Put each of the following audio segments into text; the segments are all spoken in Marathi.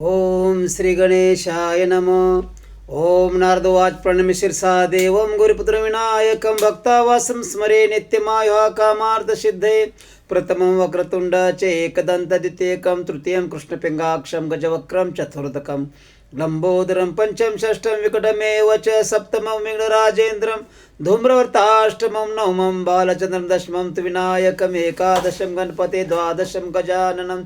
ओम श्री गणेशाय नम। ओम नारदवाच प्रणमी शिरसा देवं गुरुपुत्र भक्तावासं स्मरे नित्यमाय कामार्थ सिद्धे प्रथमं वक्रतुण्ड च एकदन्तद्वितीयकं तृतीयं कृष्णपिङ्गाक्षं गजवक्रं चतुर्थकं लम्बोदरं पञ्चम षष्ठं विकटमेव च सप्तमं विघ्नराजेन्द्रं धूम्रवर्ताष्टमं नवमं बालचन्द्रं दशमं तु विनायकम् एकादशं गणपते द्वादशं गजाननं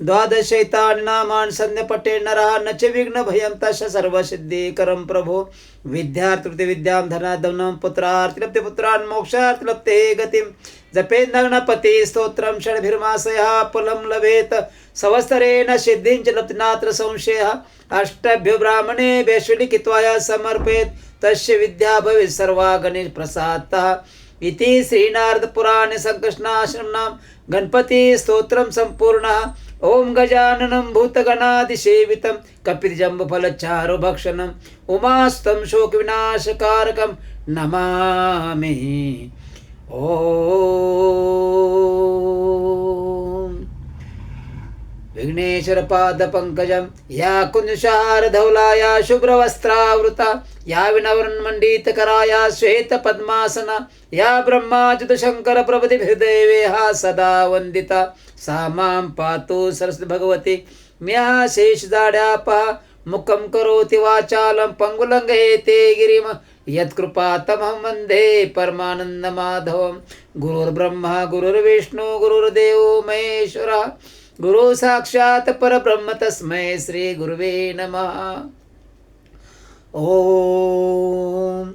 द्वादशैतानि नामानि सन्ध्यपटे नरः न च विघ्नभयं तस्य सर्वसिद्धिकरं प्रभो। विद्यार्थी विद्यां धनाधनं पुत्रार्थिलप्ते पुत्रान् मोक्षार्थिलप्ते गतिं जपेन् स्तोत्रं षड्भिर्मासयः पुलं लभेत। सवस्तरेण सिद्धिं च लप्तिनात्र संशयः। अष्टभ्यो ब्राह्मणे लिखित्वाय समर्पेत् तस्य विद्या भवेत् सर्वा इति श्रीनारदपुराणे सङ्कृष्णाश्रमणां गणपतिस्तोत्रं सम्पूर्णः। ॐ गजाननं भूतगणादिसेवितं कपिजम्बफलचारुभक्षणम् उमास्तं शोकविनाशकारकं नमामि। ओ विघ्नेश्वरपादपङ्कजं या कुञ्जशारधौला या शुभ्रवस्त्रावृता या विनवन्मण्डितकरा या श्वेतपद्मासना या ब्रह्माच्युतशङ्करप्रभृतिभिर्देवेः सदा वन्दिता। सा मां पातु सरस्वती भगवती म्या शेषदाड्यापः मुखं करोति वाचालं पङ्गुलङ्घयते गिरिम यत्कृपातमहं वन्दे परमानन्दमाधवं गुरुर्ब्रह्मा गुरुर्विष्णु गुरुर्देवो महेश्वरः गुरु साक्षात परब्रह्म तस्मै श्री गुरुवे नमः। ओम।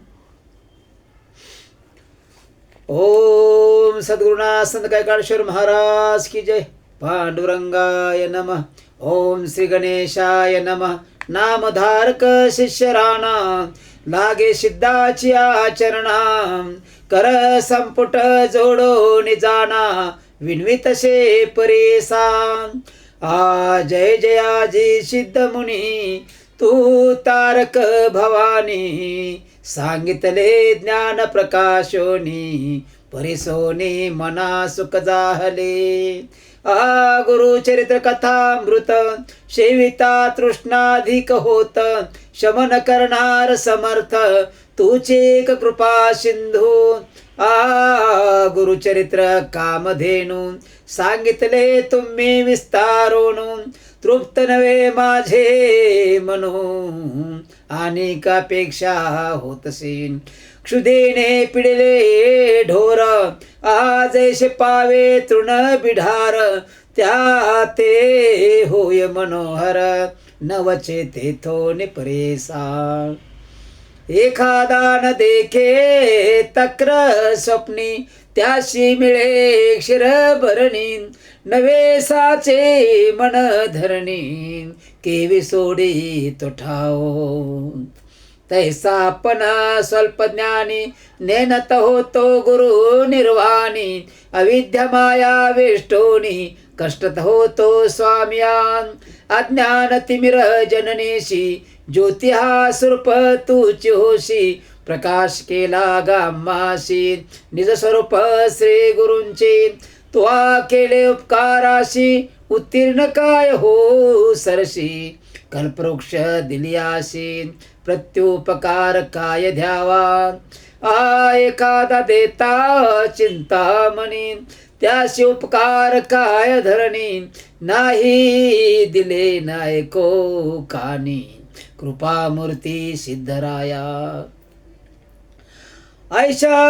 ओम सद्गुरुनाथ संत महाराज की जय। पांडुरंगाय नमः। ओम श्री गणेशाय नमः। नामधारक शिष्यराणा। लागे सिद्धाची आचरणा। कर संपुट जोडो निजाना। विन्वितसे परेसा आ जय जयाजी सिद्ध मुनी तू तारक भवानी सांगितले ज्ञान प्रकाशोनी परिसोनी मना सुख जाहले. आ गुरुचरित्र कथामृत सेविता तृष्णाधिक होत शमन करणार समर्थ तुचेक कृपा सिंधू. आ गुरुचरित्र कामधेनू सांगितले तुम्ही विस्तारून तृप्त नवे माझे मनो आणि कापेक्षा होतसेन क्षुदेने पिडले ढोर आजैसे पावे तृण बिढार त्या ते होय मनोहर नवचे ते थोने एखादा न देखे तक्र स्वप्नी त्याशी मिळे क्षीर भरणी नवे साचे मन धरणी केवी सोडी तो ठाओ तैसा पण स्वल्प ज्ञानी नेनत होतो गुरु निर्वाणी अविद्या माया वेष्टोनी कष्टत होतो स्वाम्यान अज्ञान तिमिर जननेशी ज्योतिहा स्वरूप तूची होशी प्रकाश केला गामाशी निज स्वरूप श्री गुरुंची तुआ केले उपकाराशी उत्तीर्ण काय हो सरशी कल्पवृक्ष दिलियाशी प्रत्युपकार काय द्यावा आ एखादा देता चिंता मनी त्याशी उपकार काय धरणी? नाही दिले नायको कानी. कृपामूर्ती सिद्धराया. ऐशा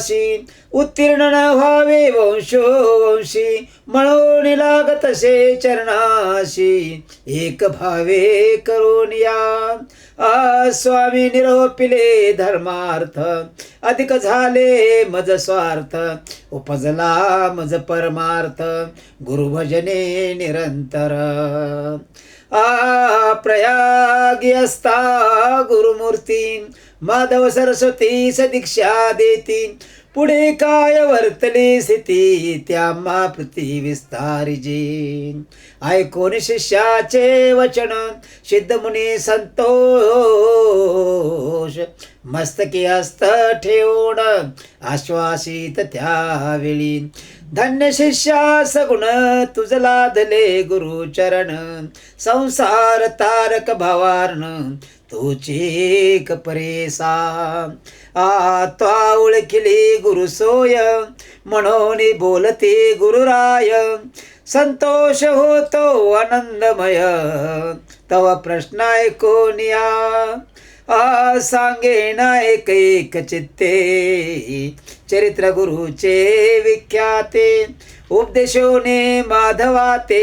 वासी उत्तीर्ण न व्हावे वंशो वंशी. म्हणून लागतसे चरणाशी. एक भावे करून या. आ स्वामी निरोपिले धर्मार्थ. अधिक झाले मज स्वार्थ. उपजला मज परमार्थ. गुरुभजने निरंतर. आ प्रयागी गुरुमूर्ती माधव सरस्वती सदीक्षा देती पुढे काय वर्तली स्थिती त्यामा पृथ्वी विस्तारिजी ऐकून शिष्याचे वचन सिद्धमुनी संतोष मस्तकी हस्त ठेवून आश्वासित त्यावेळी धन्य शिष्या सगुण तुझ गुरु गुरुचरण संसार तारक भावार्ण तुची परेसा. आ त्वा ओळखिली गुरुसोय म्हणून बोलते गुरुराय संतोष होतो आनंदमय तव प्रश्न ऐकोनिया आ सांगे ना एक एक चित्ते. चरित्र गुरुचे विख्याते उपदेशोने माधवाते.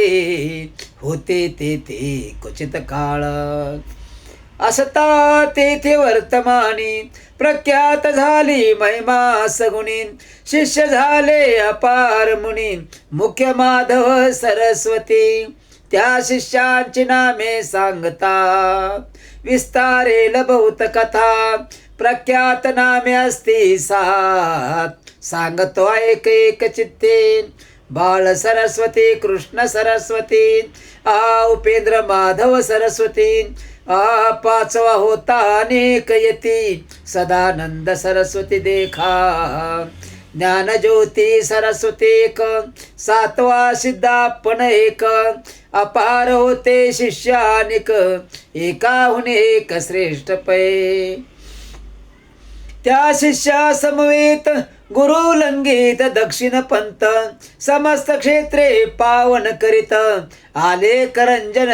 होते ते ते क्वचित काळ. असता तेथे वर्तमानी प्रख्यात झाली महिमा सगुणी. शिष्य झाले अपार मुनी मुख्य माधव सरस्वती. त्या शिष्यांची नामे सांगता. विस्तारेल बहुत कथा प्रख्यात नामे असती सात सांगतो एक एक चित्ते बाळ सरस्वती कृष्ण सरस्वती आ उपेंद्र माधव सरस्वती आ पाचवा होता अनेक यती सदानंद सरस्वती देखा। ज्ञानज्योती सरस्वती एक सातवा सिद्धापण एक अपार होते शिष्यानिक एकाहून एक श्रेष्ठ पै. त्या शिष्या समवेत गुरु लंगीत दक्षिण पंत समस्त क्षेत्रे पावन करीत आले करंजन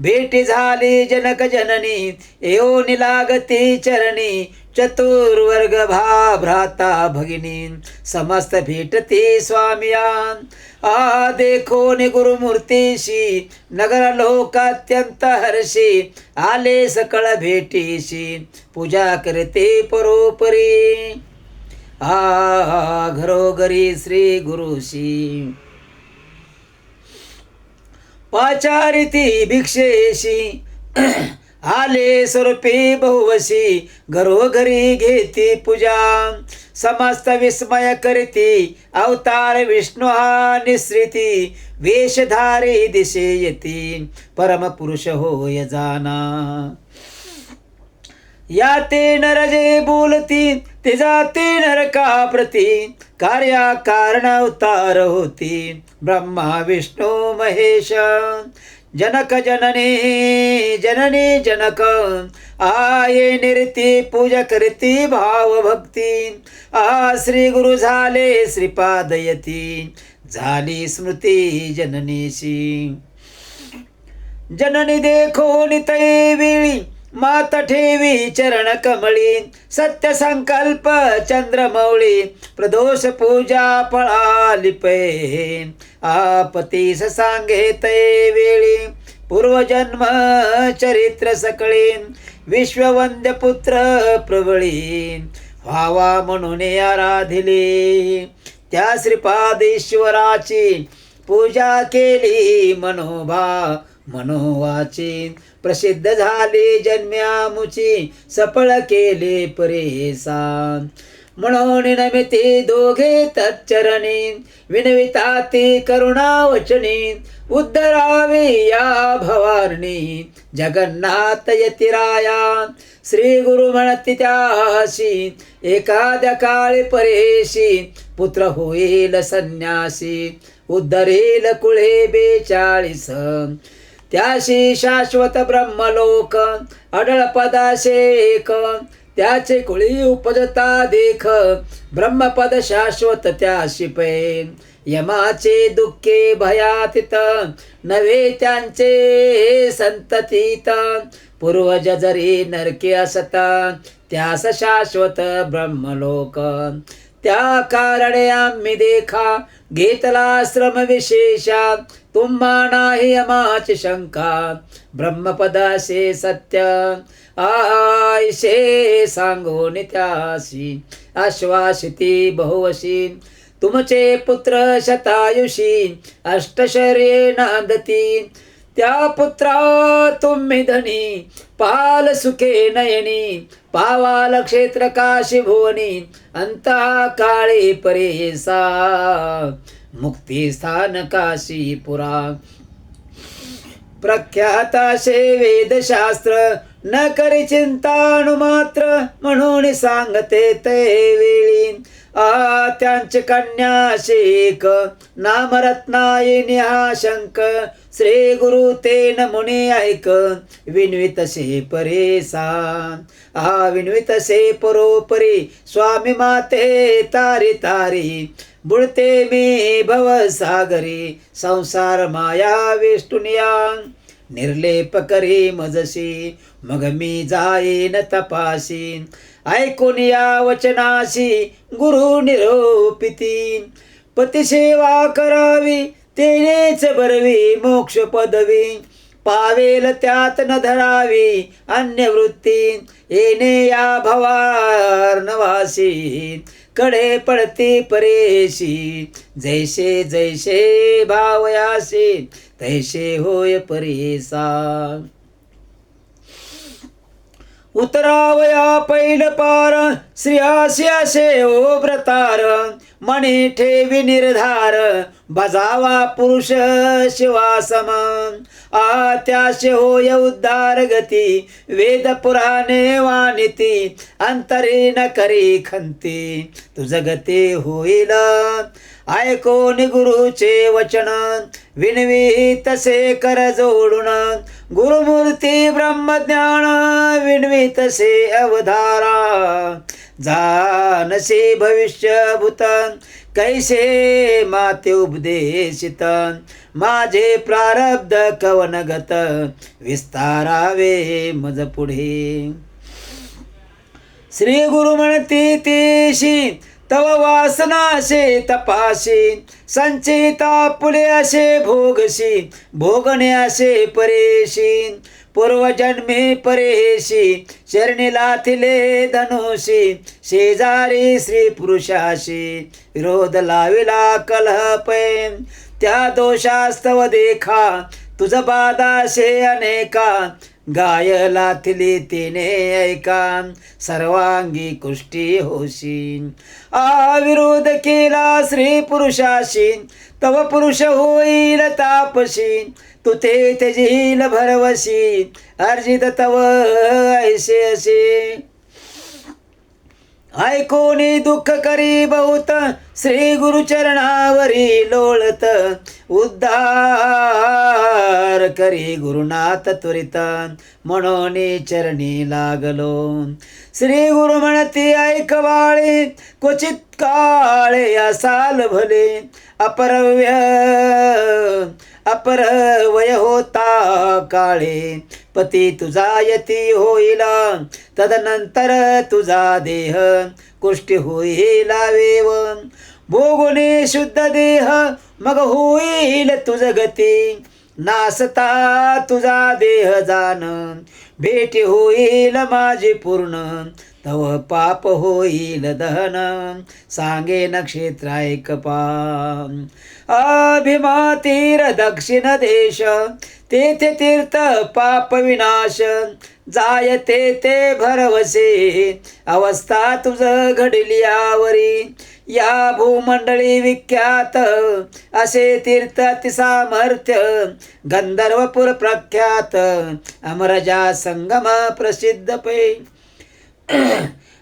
भेटी झाली जनक जननी येऊन निलागती चरणी चतुर्वर्ग भा भ्राता भगिनी समस्त भेटते स्वामियान आ देखो नि गुरुमूर्तीशी नगर लोक अत्यंत हर्षी आले सकळ भेटीशी पूजा करते परोपरी। आ घरोघरी श्री गुरुशी पाचारिती भिक्षेशी आले स्वरूपी बहुवशी घरोघरी घेती पूजा. समस्त विस्मय करती अवतार विष्णू हा निसृती वेशधारी दिशे येती परमपुरुष होय जाना. या ते नरजे बोलती ते जाते नरका प्रती. कार्या कारण अवतार होती ब्रह्मा विष्णू महेश. जनक जननी जननी जनक। आये निरती पूजा करती भाव भक्ती आ श्री गुरु झाले श्रीपादयती झाली स्मृती जननीशी। जननी देखो नितै वेळी। मात ठेवी चरण कमळी सत्य संकल्प चंद्रमौळी प्रदोष पूजा पळा लिपे आपतीस सांगे तै वेळी पूर्वजन्म चरित्र सकळी विश्ववंद्य पुत्र प्रबळी व्हावा म्हणून आराधिली. त्या श्रीपादेश्वराची पूजा केली मनोभा मनोवाची प्रसिद्ध झाले जन्म्यामुची सफळ केले परेसान म्हणून नमिते दोघे तच्चरणी विनविता ते करुणावचनी उद्धरावे या भवारणी. जगन्नाथ यतिराया श्री गुरु म्हणती त्याशी एखाद्या काळी परेशी पुत्र होईल संन्यासी उद्धरेल कुळे बेचाळीस. त्याशी शाश्वत ब्रह्मलोक अडळ पदाशे एक. त्याचे कुळी उपजता देख ब्रह्मपद शाश्वत त्याशी पै यमाचे दुःखे भयातीत नवे त्यांचे संततीत. पूर्वज जरी नरके असत त्यास शाश्वत ब्रह्मलोक. त्या कारणे आम्ही देखा घेतला श्रम विशेषा तुम्हा नाही यमाची शंका ब्रह्मपदासे सत्य। आयशे सांगो त्यासी आश्वासिती बहुवशी। तुमचे पुत्र शतायुषी। अष्टशरे नांदती त्या पुत्रा तुम्ही धनी। पाल सुखे नयनी। पावाल क्षेत्र काशी भुवनी। अंता काळे परेसा। मुक्ती स्थान काशी पुरा प्रख्याताशे वेदशास्त्र न करी चिंताणु मात्र म्हणून सांगते ते वेळी. आ त्यांचे कन्या नामरत्नायिनी हा शंक श्री गुरु तेन मुनी ऐक. विनवित से. परेसा आ विनवित से परोपरी स्वामी माते तारी तारी. बुडते मी भव सागरी संसार माया वेष्टुनिया. निर्लेप करी मजसी मग मी जाईन तपासी ऐकून या वचनाशी गुरु निरोपिती. पतिसेवा करावी तेनेच बरवी मोक्ष पदवी. पावेल त्यात न धरावी अन्य वृत्ती येणे या भवार्नवासी कडे पडती परेशी. जैसे जैसे भावयासी तैसे होय परेसा. उतरावया पैल पार श्रियासी असे ओ व्रतार मणी ठेवी निर्धार बजावा पुरुष शिवासम. आ होय उद्धार गती वेद पुराणे वानिती अंतरी न करी खंती. तुझ गती होईल. ऐकोन गुरुचे वचन. विनवी तसे कर जोडून. गुरुमूर्ती ब्रह्मज्ञान विनवी तसे अवधारा. जानसे भविष्यभूत. कैसे माते उपदेशित. माझे प्रारब्ध कवनगत. विस्तारावे मज पुढे. श्री गुरु म्हणती तेशी तव वासनाशे तपाशी संचिता पुले असे भोगशी भोगणे असे परेशी पूर्वजन्मी परेशी शरणीला लाथिले धनुषी शेजारी स्त्री पुरुषाशी विरोध लाविला कलह त्या दोषास्तव देखा तुझ बादाशे अनेका गाय लाथली तिने ऐका सर्वांगी कुष्टी होशीन. अविरोध केला स्त्री पुरुषाशी तव पुरुष होईल तापशी तू ते त्यजील भरवशी अर्जित तव ऐसे असे. ऐकोनी दुःख करी बहुत श्री गुरुचरणावरी लोळत उद्धार करी गुरुनाथ त्वरित. म्हणून चरणी लागलो. श्री गुरु म्हणती ऐकवाळे क्वचित काळे असाल भले. अपरव्य अपर वय होता काळे. पती तुझा यती होईला. तदनंतर तुझा देह कुष्टी होईल वेव भोगुने शुद्ध देह मग होईल तुझ गती. नासता तुझा देह जान भेटी होईल माझी पूर्ण. तव पाप होईल दहन. सांगे नक्षत्र ऐकपा अभिमा तीर दक्षिण देश तेथे तीर्थ पाप विनाश. जायते ते भरवसे. अवस्था तुझ घडली आवरी या भूमंडळी विख्यात. असे तीर्थ सामर्थ्य गंधर्वपुर प्रख्यात. अमरजा संगम प्रसिद्ध पै.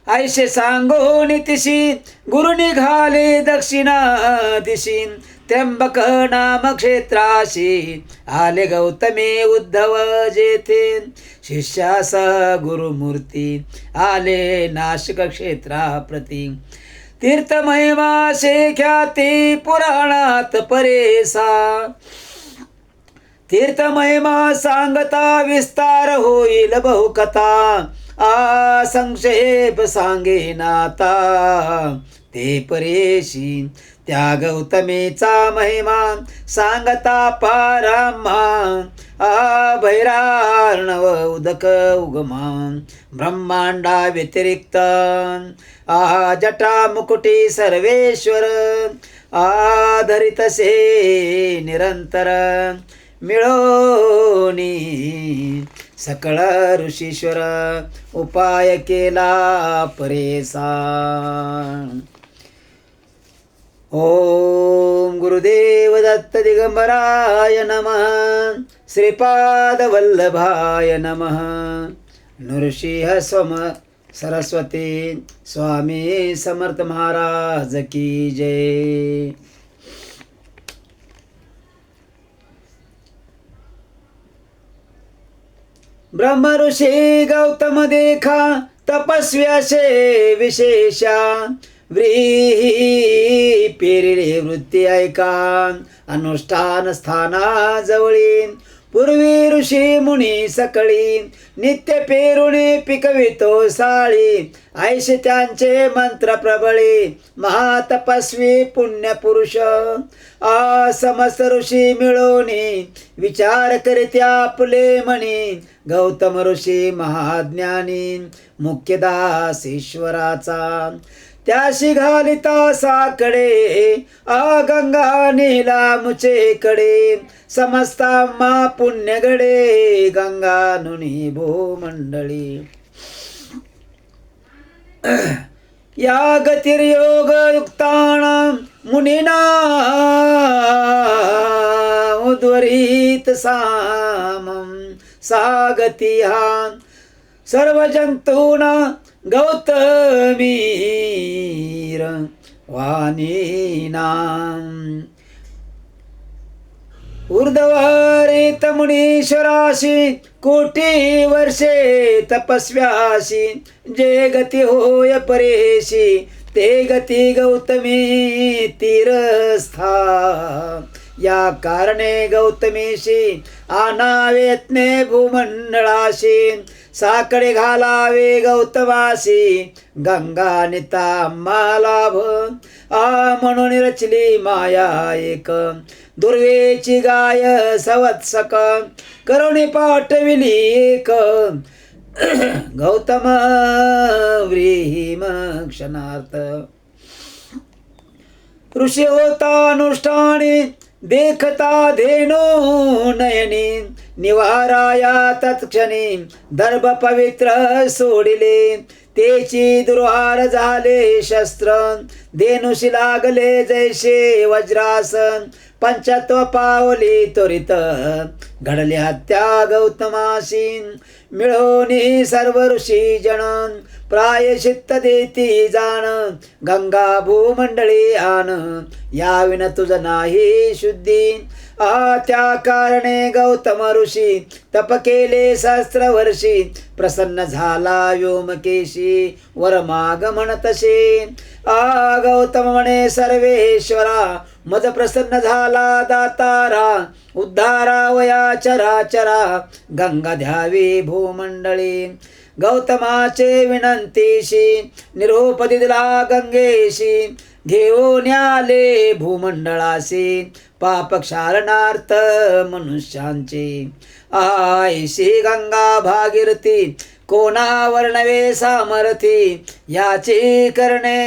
ऐसे सांगो नितिशी गुरु निघाले दक्षिणा दिशी. त्र्यंबक नाम क्षेत्राशी आले गौतमी उद्धव जेथे. शिष्यास गुरुमूर्ती आले नाशिक क्षेत्राप्रती तीर्थ महिमा ख्याती पुराणात परेसा. तीर्थ महिमा सांगता विस्तार होईल बहुकथा. आ संक्षेप सांगे नाता. ते परेशी त्या गौतमीचा महिमा सांगता पारम्हा आ भैरार्णव उदक उगमा ब्रह्मांडा व्यतिरिक्त आ जटा मुकुटी सर्वेश्वर आधरितसे निरंतर मिळोनी सकळ ऋषीश्वर उपाय केला परेसा. ओम गुरुदेव दत्त दिगंबराय नमः श्रीपादवल्लभाय नमः। नृसिंह स्वम सरस्वती स्वामी समर्थ महाराज की जय। ब्रह्म ऋषी गौतम देखा तपस्व्याशे विशेषा व्रीही पेरिले वृत्ती ऐका. अनुष्ठान स्थानाजवळी. पूर्वी ऋषी मुनी सकळी. नित्य पेरुणे पिकवितो साळी. ऐश त्यांचे मंत्र प्रबळी. महातपस्वी पुण्य पुरुष आ समस्त ऋषी मिळवणी विचार करीत्या आपले म्हणी गौतम ऋषी महाज्ञानी. मुख्यदास ईश्वराचा. त्याशी घालिता साकडे आ गंगा नीलामुचे कडे समस्ता पुण्यगडे गंगा नुनी भूमंडळी. या गतिर्योग मुनिना मुनीना उद्वरित सामं सा गतिहा सर्वजंतूना गौतमीर वाणीनां. ऊर्ध्वरित मुनीश्वराशी कोटी वर्षे तपस्व्याशी जे गती होय परेशी ते गती गौतमी तीरस्था. या कारणे गौतमीशी आनावेत्ने भूमंडळाशी साकडे घालावे गौतमासी गंगा निता मालाभ आ म्हणून रचली माया एक. दुर्वेची गाय सवत्सक करुणी पाठविली एक. गौतम व्रीहिम क्षणार्थ. ऋषी होता अनुष्ठानी देखता धेनो नयनी निवाराया तत्क्षणी दर्भ पवित्र सोडिले. तेची दुर्हार झाले शस्त्र धेनुशी लागले जैसे वज्रासन पंचत्व पावली त्वरित घडल्या त्या गौतमाशी. मिळोनी सर्व ऋषी जण प्रायशित्त देती जाण गंगा भूमंडळी आण याविन तुझ नाही शुद्धी। आ त्या कारणे गौतम ऋषी तप केले सहस्त्र वर्षी प्रसन्न झाला व्योमकेशी वर माग म्हणतसे आ गौतम म्हणे सर्वेश्वरा मज प्रसन्न झाला दातारा उद्धारा वया चरा चरा गंगा ध्यावी भूमंडळी. गौतमाचे विनंतीशी निरोप दिला गंगेशी घेऊन आले भूमंडळाशी. पाप क्षारणार्थ मनुष्यांचे आयशी गंगा भागीरथी कोणा वर्णवे सामर्थी? याची करणे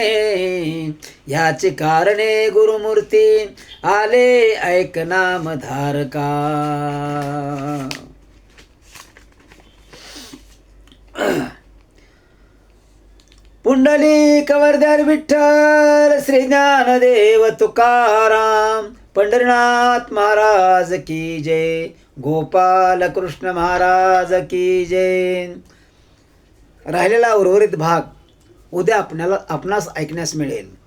याची कारणे गुरुमूर्ती. आले ऐक नाम धारका पुंडली कवरदार विठ्ठल श्री ज्ञानदेव तुकाराम. पंढरीनाथ महाराज की जय. गोपाल कृष्ण महाराज की जय. राहिलेला उर्वरित भाग उद्या आपल्याला आपणास ऐकण्यास मिळेल.